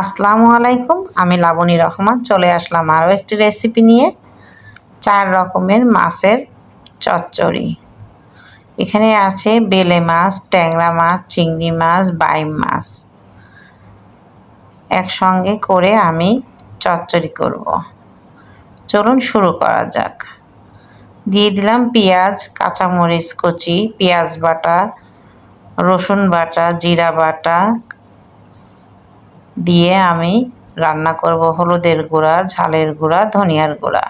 আসসালামু আলাইকুম, আমি লাবণী রহমান। চলে আসলাম আরও একটি রেসিপি নিয়ে। চার রকমের মাছের চচ্চড়ি। এখানে আছে বেলে মাছ, ট্যাংরা মাছ, চিংড়ি মাছ, বাইম মাছ। একসঙ্গে করে আমি চচ্চড়ি করব। চলুন শুরু করা যাক। দিয়ে দিলাম পেঁয়াজ, কাঁচামরিচ কচি, পেঁয়াজ বাটা, রসুন বাটা, জিরা বাটা দিয়ে আমি রান্না করব হলুদের গুঁড়া, ঝালের গুঁড়া, ধনিয়ার গুঁড়া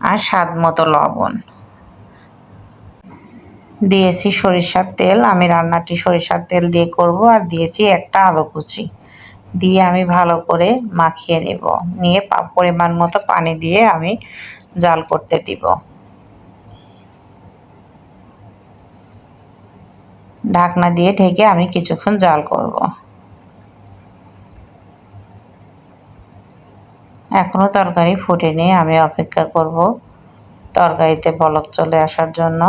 আর স্বাদ মতো লবণ। দিয়েছি সরিষার তেল। আমি রান্নাটি সরিষার তেল দিয়ে করব আর দিয়েছি একটা আলু কুচি। দিয়ে আমি ভালো করে মাখিয়ে নেব। নিয়ে পরিমাণ মতো পানি দিয়ে আমি জাল করতে দিব। ঢাকনা দিয়ে ঢেকে আমি কিছুক্ষণ জাল করব। এখনও তরকারি ফুটেনি, আমি অপেক্ষা করব তরকারিতে বলক চলে আসার জন্য।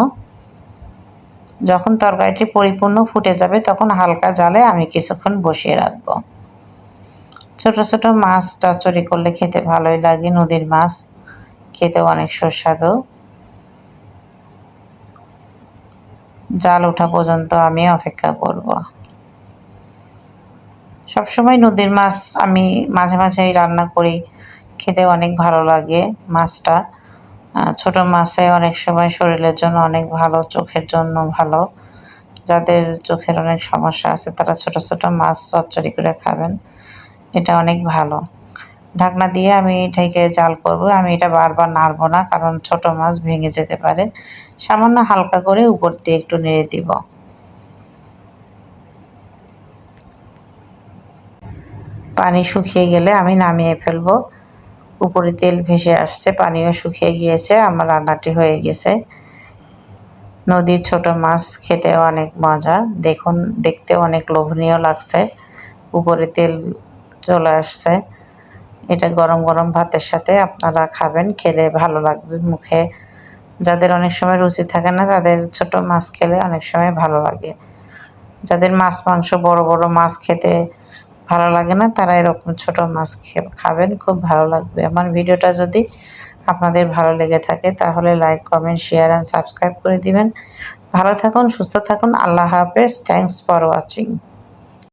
যখন তরকারিটি পরিপূর্ণ ফুটে যাবে, তখন হালকা জালে আমি কিছুক্ষণ বসিয়ে রাখব। ছোট ছোট মাছ চচ্চড়ি করলে খেতে ভালোই লাগে, নদীর মাছ। খেতে অনেক সুস্বাদু। জাল ওঠা পর্যন্ত আমি অপেক্ষা করব। সবসময় নদীর মাছ আমি মাঝে মাঝেই রান্না করি। খেতে অনেক ভালো লাগে মাছটা। ছোট মাছে অনেক সময় শরীরের জন্য অনেক ভালো, চোখের জন্য ভালো। যাদের চোখের অনেক সমস্যা আছে, তারা ছোট ছোট মাছ চচ্চড়ি করে খাবেন। এটা অনেক ভালো। ঢাকনা দিয়ে আমি ঢেকে জাল করব। আমি এটা বারবার নাড়বো না, কারণ ছোট মাছ ভেঙে যেতে পারে। সামান্য হালকা করে উপর দিয়ে একটু নেড়ে দিব। পানি শুকিয়ে গেলে আমি নামিয়ে ফেলব। উপরে তেল ভেসে আসছে, পানিও শুকিয়ে গিয়েছে, আমার রান্নাটি হয়ে গেছে। নদীর ছোট মাছ খেতে অনেক মজা, দেখুন, দেখতে অনেক লোভনীয় লাগছে। উপরে তেল চলে আসছে। এটা গরম গরম ভাতের সাথে আপনারা খাবেন, খেলে ভালো লাগবে মুখে। যাদের অনেক সময় রুচি থাকে না, তাদের ছোট মাছ খেলে অনেক সময় ভালো লাগে। যাদের মাছ, মাংস, বড় বড় মাছ খেতে ভালো লাগে না, তারা এরকম ছোট মাছ খাবেন, খুব ভালো লাগবে। আমার ভিডিওটা যদি আপনাদের ভালো লেগে থাকে, তাহলে like comment share and subscribe করে দিবেন। ভালো থাকুন, সুস্থ থাকুন, আল্লাহ হাফেজ থ্যাংকস ফর ওয়াচিং